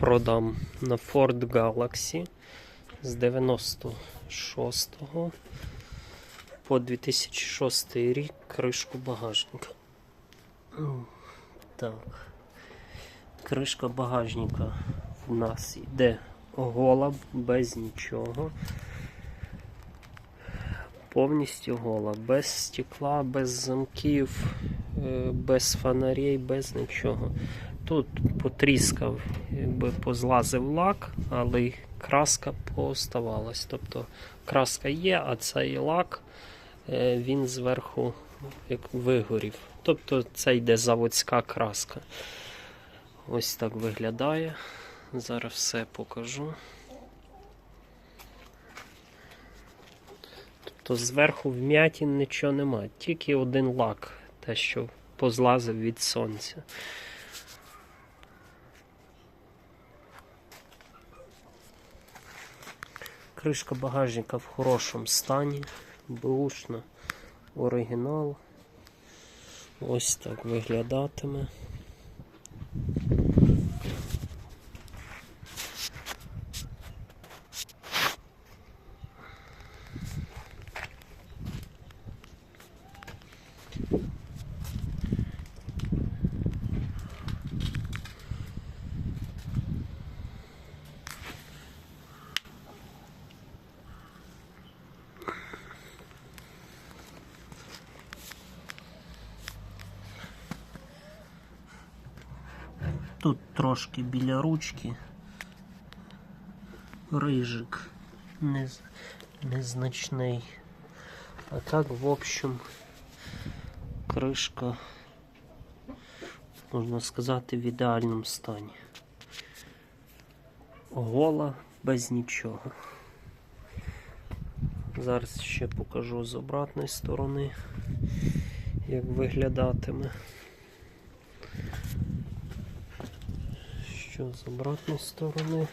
продам на Ford Galaxy з 96 по 2006 рік кришку багажника. Так. Кришка багажника в нас йде гола без нічого. Повністю гола, без стекла, без замків, е, без фонарей, без нічого. Тут потріскав, якби позлазив лак, але краска пооставалась. Тобто краска є, а цей лак е, він зверху як вигорів. Тобто це йде заводська краска. Ось так виглядає. Зараз все покажу. Тобто зверху вм'ятін нічого немає, тільки один лак, те, що позлазив від сонця. Кришка багажника в хорошому стані, бушна, оригінал. Ось так виглядатиме. Тут трошки біля ручки рижик нез, незначний. А так, в общем, кришка, можна сказати, в ідеальному стані. Гола без нічого. Зараз ще покажу з обратної сторони, як виглядатиме. Що з обратної сторони?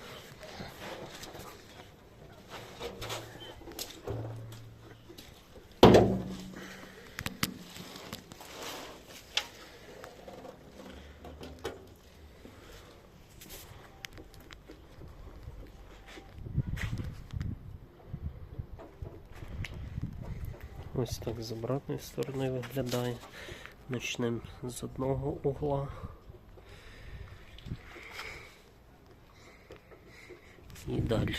Ось так з обратної сторони виглядає. Почнемо з одного угла. І далі.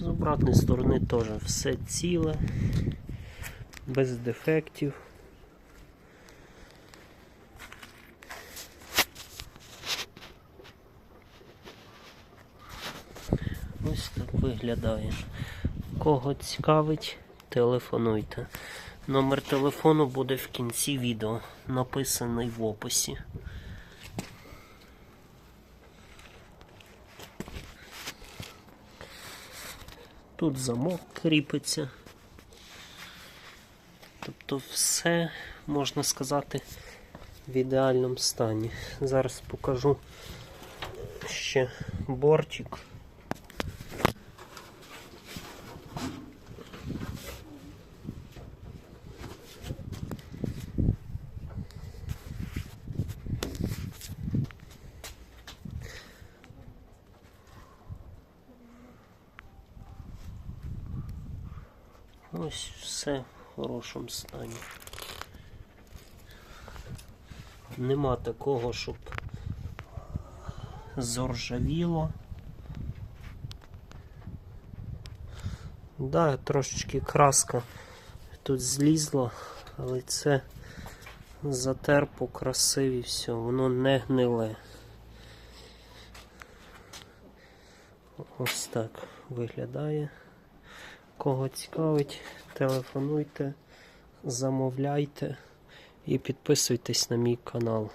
З обратної сторони теж все ціле, без дефектів. Ось так виглядає. Кого цікавить, телефонуйте. Номер телефону буде в кінці відео, написаний в описі. Тут замок кріпиться. Тобто все, можна сказати, в ідеальному стані. Зараз покажу ще бортик. Ось все в хорошому стані. Нема такого, щоб зоржавіло. Да, трошечки краска тут злізла, але це затер покрасив і все, воно не гниле. Ось так виглядає. Кого цікавить, телефонуйте, замовляйте і підписуйтесь на мій канал.